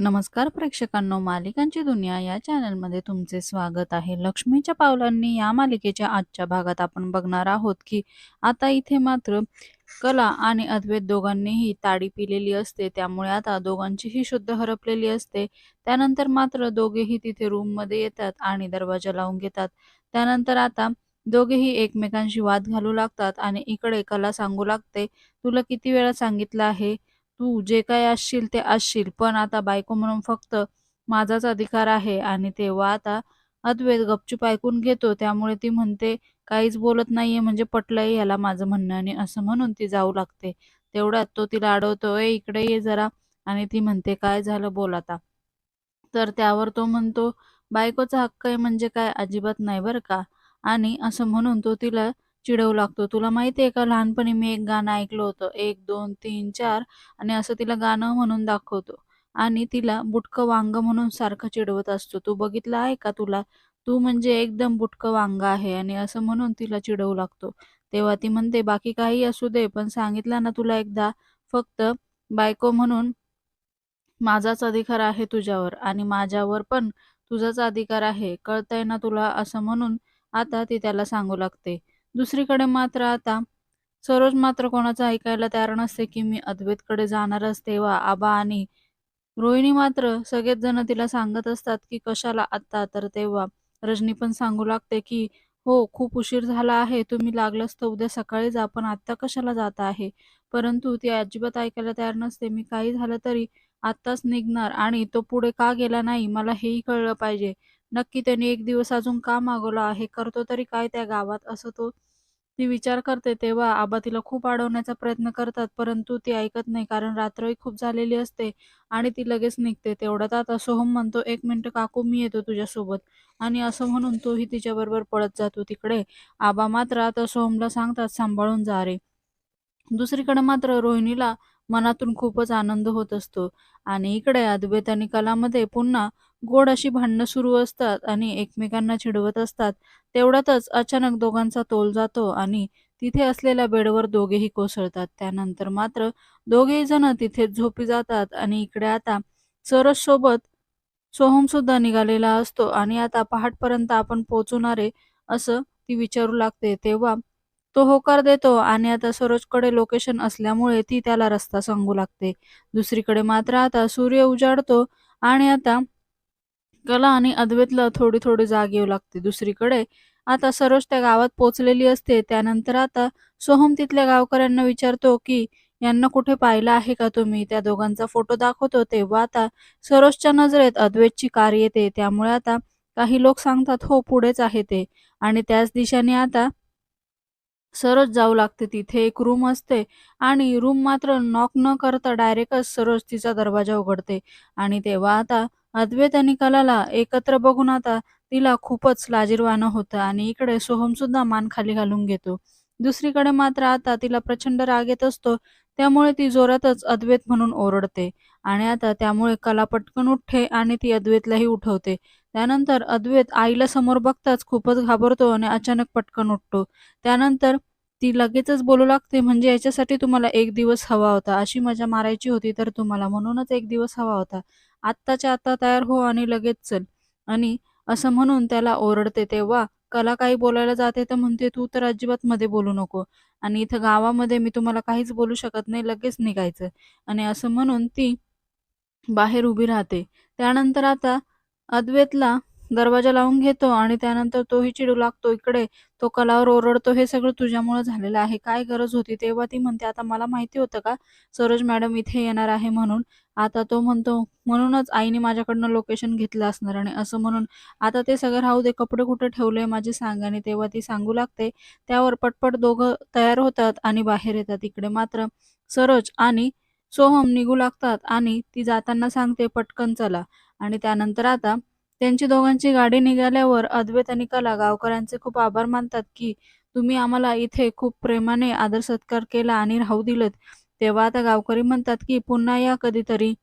नमस्कार प्रेक्षकांनो मालिकांची दुनिया या चॅनलमध्ये तुमचे स्वागत आहे. लक्ष्मीच्या पावलांनी या मालिकेच्या आजच्या भागात आपण बघणार आहोत की आता इथे मात्र कला आणि अद्वैत दोघांनीही ताडी पिलेली असते. त्यामुळे आता दोघांचीही शुद्ध हरपलेली असते. त्यानंतर मात्र दोघेही तिथे रूममध्ये येतात आणि दरवाजा लावून घेतात. त्यानंतर आता दोघेही एकमेकांशी वाद घालू लागतात आणि इकडे कला सांगू लागते. तुला किती वेळा सांगितलं आहे? तू जे काही असशील ते असशील. पण आता बायको म्हणून फक्त माझाच अधिकार आहे आणि तेव्हा आता अद्वैत गपचूप ऐकून घेतो. त्यामुळे ती म्हणते काहीच बोलत नाहीये म्हणजे पटलंय याला माझं म्हणणं आणि असं म्हणून ती जाऊ लागते. तेवढ्यात तो तिला अडवतो ए इकडे ये जरा. आणि ती म्हणते काय झालं बोल आता. तर त्यावर तो म्हणतो बायकोचा हक्क आहे म्हणजे काय? अजिबात नाही बरं का? आणि असं म्हणून तो तिला चिडवू लागतो. तुला माहिती आहे का लहानपणी मी एक गाणं ऐकलं होतं. एक दोन तीन चार आणि असं तिला गाणं म्हणून दाखवतो. आणि तिला बुटकं वांग म्हणून सारखं चिडवत असतो. तू बघितलं आहे का तुला? तू म्हणजे एकदम बुटकं वांग आहे आणि असं म्हणून तिला चिडवू लागतो. तेव्हा ती म्हणते बाकी काही असू दे पण सांगितलं ना तुला एकदा फक्त बायको म्हणून माझाच अधिकार आहे तुझ्यावर आणि माझ्यावर पण तुझाच अधिकार आहे. कळतंय ना तुला? असं म्हणून आता ती त्याला सांगू लागते. दुसरीकडे मात्र आता सरोज मात्र कोणाचं ऐकायला तयार नसते की मी अद्वैतकडे जाणारच तेव्हा आबा आणि रोहिणी मात्र सगळेच जण तिला सांगत असतात की कशाला आत्ता तर तेव्हा रजनी पण सांगू लागते की हो खूप उशीर झाला आहे. तुम्ही लागलंच तर उद्या सकाळी जा पण आत्ता कशाला जात आहे? परंतु ती अजिबात ऐकायला तयार नसते. मी काही झालं तरी आत्ताच निघणार आणि तो पुढे का गेला नाही? मला हेही कळलं पाहिजे. नक्की त्याने एक दिवस अजून का मागवला आहे? करतो तरी काय त्या गावात? असं तो ती विचार करते तेव्हा आबा तिला खूप अडवण्याचा प्रयत्न करतात परंतु ती ऐकत नाही कारण रात्रही खूप झालेली असते आणि ती लगेच निघते. तेवढ्यात आता सोहम म्हणतो एक मिनिट काकू मी येतो तुझ्यासोबत. आणि असं म्हणून तोही तिच्याबरोबर पळत जातो तिकडे. आबा मात्र आता सोहमला सांगतात सांभाळून जा रे. दुसरीकडे मात्र रोहिणीला मनातून खूपच आनंद होत असतो. आणि इकडे अद्वैत आणि कलामध्ये पुन्हा गोड अशी भांडणं सुरू असतात आणि एकमेकांना चिडवत असतात. तेवढ्यातच अचानक दोघांचा तोल जातो आणि तिथे असलेल्या बेडवर दोघेही कोसळतात. त्यानंतर मात्र दोघेही जण तिथे झोपी जातात आणि इकडे आता सरस सोबत सोहम सुद्धा निघालेला असतो आणि आता पहाटपर्यंत आपण पोहोचणारे असं ती विचारू लागते. तेव्हा तो होकार देतो आणि आता सरोजकडे लोकेशन असल्यामुळे ती त्याला रस्ता सांगू लागते. दुसरीकडे मात्र आता सूर्य उजाडतो आणि आता कला आणि अद्वैतला थोडी थोडी जाग येऊ लागते. दुसरीकडे आता सरोज त्या गावात पोचलेली असते. त्यानंतर आता सोहम तिथल्या गावकऱ्यांना विचारतो की यांना कुठे पाहिलं आहे का तुम्ही त्या दोघांचा फोटो दाखवतो. तेव्हा आता सरोजच्या नजरेत अद्वैतची कार येते. त्यामुळे आता काही लोक सांगतात हो पुढेच आहे ते. आणि त्याच दिशेने आता सरोज जाऊ लागते तिथे. एक रूम असते आणि रूम मात्र नॉक न करता डायरेक्टच सरोज तिचा दरवाजा उघडते. आणि तेव्हा आता अद्वैत आणि कलाला एकत्र बघून आता तिला खूपच लाजीरवाणं होतं आणि इकडे सोहम सुद्धा मान खाली घालून घेतो. दुसरीकडे मात्र आता तिला प्रचंड राग येत असतो त्यामुळे ती जोरातच अद्वैत म्हणून ओरडते. आणि आता त्यामुळे कला पटकन उठते आणि ती अद्वैतलाही उठवते. त्यानंतर अद्वैत आईला समोर बघताच खूपच घाबरतो आणि अचानक पटकन उठतो. त्यानंतर ती लगेचच बोलू लागते म्हणजे याच्यासाठी तुम्हाला एक दिवस हवा होता. अशी मजा मारायची होती तर तुम्हाला म्हणूनच एक दिवस हवा होता. आत्ताच्या आत्ता तयार हो आणि लगेच चल. आणि असं म्हणून त्याला ओरडते तेव्हा कला काही बोलायला जाते तर म्हणते तू तर अजिबात मध्ये बोलू नको. आणि इथं गावामध्ये मी तुम्हाला काहीच बोलू शकत नाही लगेच निघायचं. आणि असं म्हणून ती बाहेर उभी राहते. त्यानंतर आता अद्वैतला दरवाजा लावून घेतो आणि त्यानंतर तोही चिडू लागतो इकडे तो कलावर ओरडतो हे सगळं तुझ्यामुळे झालेलं आहे काय गरज होती? तेव्हा ती म्हणते आता मला माहिती होतं का? सरोज मॅडम इथे येणार आहे म्हणून. आता तो म्हणतो म्हणूनच आईने माझ्याकडनं लोकेशन घेतलं असणार आणि असं म्हणून आता ते सगळं राहू दे कपडे कुठे ठेवले माझी सांग आणि तेव्हा ती सांगू लागते त्यावर पटपट दोघं तयार होतात आणि बाहेर येतात इकडे. मात्र सरोज आणि सोहम निघू लागतात आणि ती जाताना सांगते पटकन चला. आणि त्यानंतर आता त्यांची दोघांची गाडी निघाल्यावर अद्वैत आणि कला गावकऱ्यांचे खूप आभार मानतात की तुम्ही आम्हाला इथे खूप प्रेमाने आदर सत्कार केला आणि राहू दिलत. तेव्हा आता गावकरी म्हणतात की पुन्हा या कधीतरी.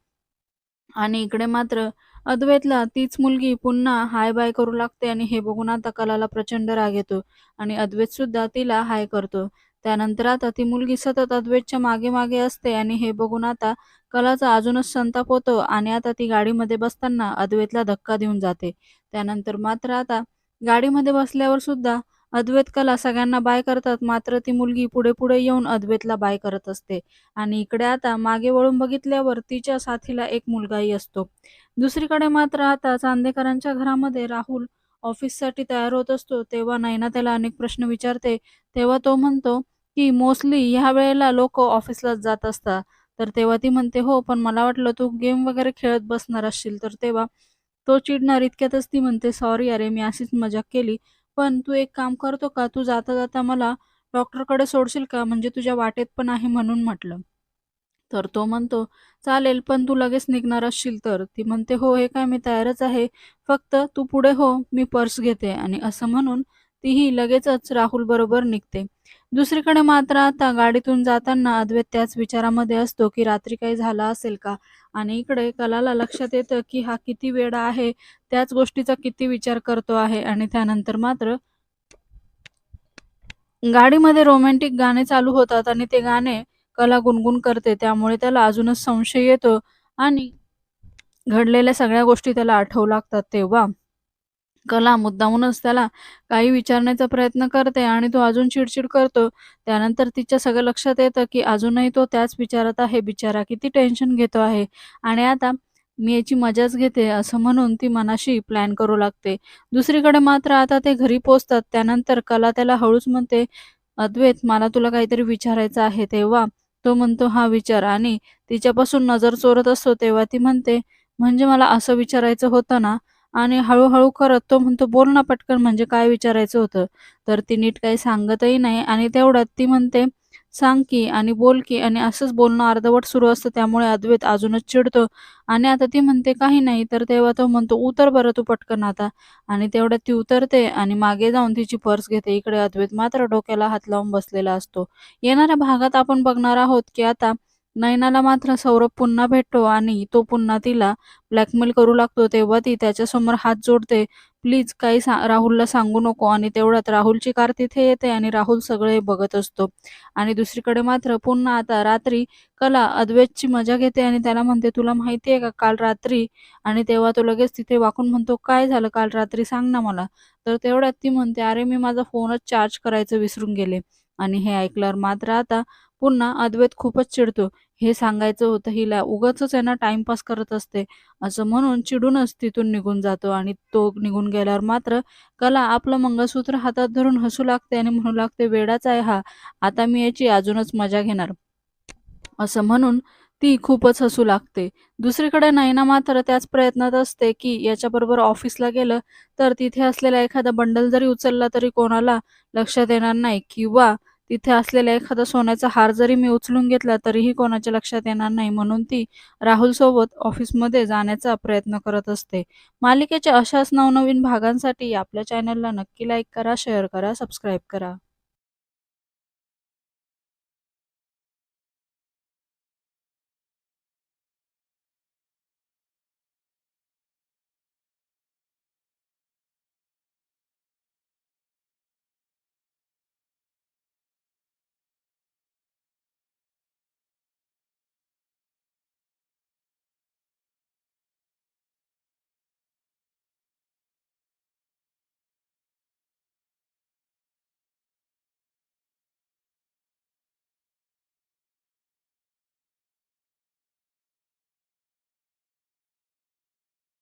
आणि इकडे मात्र अद्वैतला तीच मुलगी पुन्हा हाय बाय करू लागते आणि हे बघून आता कलाला प्रचंड राग येतो आणि अद्वैत सुद्धा तिला हाय करतो. त्यानंतर आता ती मुलगी सतत अद्वैतच्या मागे मागे असते आणि हे बघून आता कलाचा अजूनच संताप होतो आणि आता ती गाडीमध्ये बसताना अद्वैतला धक्का देऊन जाते. त्यानंतर मात्र आता गाडीमध्ये बसल्यावर सुद्धा अद्वैत कला सगळ्यांना बाय करतात. मात्र ती मुलगी पुढे पुढे येऊन अद्वैतला बाय करत असते. आणि इकडे आता मागे वळून बघितल्यावर तिच्या साथीला एक मुलगाही असतो. दुसरीकडे मात्र आता चांदेकरांच्या घरामध्ये राहुल ऑफिससाठी तयार होत असतो. तेव्हा नैना त्याला अनेक प्रश्न विचारते. तेव्हा तो म्हणतो की मोस्टली ह्या वेळेला लोक ऑफिसलाच जात असतात. तर तेव्हा ती म्हणते हो पण मला वाटलं तू गेम वगैरे खेळत बसणार असशील. तर तेव्हा तो चिडणार इतक्यातच ती म्हणते सॉरी अरे मी अशीच मजाक केली. पण तू एक काम करतो का? तू जाता जाता मला डॉक्टरकडे सोडशील का? म्हणजे तुझ्या वाटेत पण आहे म्हणून म्हटलं. तर तो म्हणतो चालेल पण तू लगेच निघणार असशील तर. ती म्हणते हो हे काय मी तयारच आहे. फक्त तू पुढे हो मी पर्स घेते. आणि असं म्हणून तीही लगेचच राहुल बरोबर निघते. दुसरीकडे मात्र आता गाडीतून जाताना अद्वैत त्याच विचारामध्ये असतो की रात्री काही झाला असेल का? आणि इकडे कलाला लक्षात येतं की हा किती वेळा आहे त्याच गोष्टीचा किती विचार करतो आहे आणि त्यानंतर मात्र गाडीमध्ये रोमॅन्टिक गाणे चालू होतात आणि ते गाणे कला गुणगुण करते. त्यामुळे त्याला अजूनच संशय येतो आणि घडलेल्या सगळ्या गोष्टी त्याला आठवू लागतात तेव्हा. कला मुद्दामूनच त्याला काही विचारण्याचा प्रयत्न करते आणि तो अजून चिडचिड करतो. त्यानंतर तिच्या सगळं लक्षात येतं की अजूनही तो त्याच विचारात आहे. बिचारा किती टेन्शन घेतो आहे. आणि आता मी याची मजाच घेते असं म्हणून ती मनाशी प्लॅन करू लागते. दुसरीकडे मात्र आता ते घरी पोचतात. त्यानंतर कला त्याला हळूच म्हणते अद्वैत मला तुला काहीतरी विचारायचं आहे. तेव्हा तो म्हणतो हा विचार. आणि तिच्यापासून नजर चोरत असतो. तेव्हा ती म्हणते म्हणजे मला असं विचारायचं होतं ना आणि हळूहळू करत तो म्हणतो बोल ना पटकन म्हणजे काय विचारायचं होतं. तर ती नीट काही सांगतही नाही आणि तेवढ्यात ती म्हणते सांग की आणि बोल की आणि असंच बोलणं अर्धवट सुरू असतं त्यामुळे अद्वैत अजूनच चिडतो. आणि आता ती म्हणते काही नाही. तर तेव्हा तो म्हणतो उतर बरं तू पटकन आता. आणि तेवढ्यात ती उतरते आणि मागे जाऊन तिची पर्स घेते. इकडे अद्वैत मात्र डोक्याला हात लावून बसलेला असतो. येणाऱ्या भागात आपण बघणार आहोत की आता नयनाला मात्र सौरभ पुन्हा भेटतो आणि तो पुन्हा तिला ब्लॅकमेल करू लागतो. तेव्हा ती त्याच्यासमोर हात जोडते. प्लीज काही सा राहुलला सांगू नको. आणि तेवढ्यात राहुलची कार तिथे येते आणि राहुल सगळे बघत असतो. आणि दुसरीकडे मात्र पुन्हा आता रात्री कला अद्वैतची मजा घेते आणि त्याला म्हणते तुला माहिती आहे का काल रात्री? आणि तेव्हा तो लगेच तिथे वाकून म्हणतो काय झालं? काल रात्री सांग ना मला. तर तेवढ्यात ती म्हणते अरे मी माझा फोनच चार्ज करायचं विसरून गेले. आणि हे ऐकल्यावर मात्र आता पुन्हा अद्वैत खूपच चिडतो. हे सांगायचं होतं हिला उगाचच यांना टाइमपास करत असते. असं म्हणून चिडूनच तिथून निघून जातो आणि तो निघून गेल्यावर मात्र कला आपलं मंगळसूत्र हातात धरून हसू लागते आणि म्हणू लागते वेडाच आहे हा. आता मी याची अजूनच मजा घेणार. असं म्हणून ती खूपच हसू लागते. दुसरीकडे नैना मात्र त्याच प्रयत्नात असते की याच्याबरोबर ऑफिसला गेलं तर तिथे असलेला एखादा बंडल जरी उचलला तरी कोणाला लक्षात येणार नाही किंवा तिथे असलेला एखादा सोन्याचा हार जरी मी उचलून घेतला तरीही कोणाच्या लक्षात येणार नाही म्हणून ती राहुल सोबत ऑफिसमध्ये जाण्याचा प्रयत्न करत असते. मालिकेच्या अशाच नवनवीन भागांसाठी आपल्या चॅनलला नक्की लाईक करा शेअर करा सबस्क्राईब करा.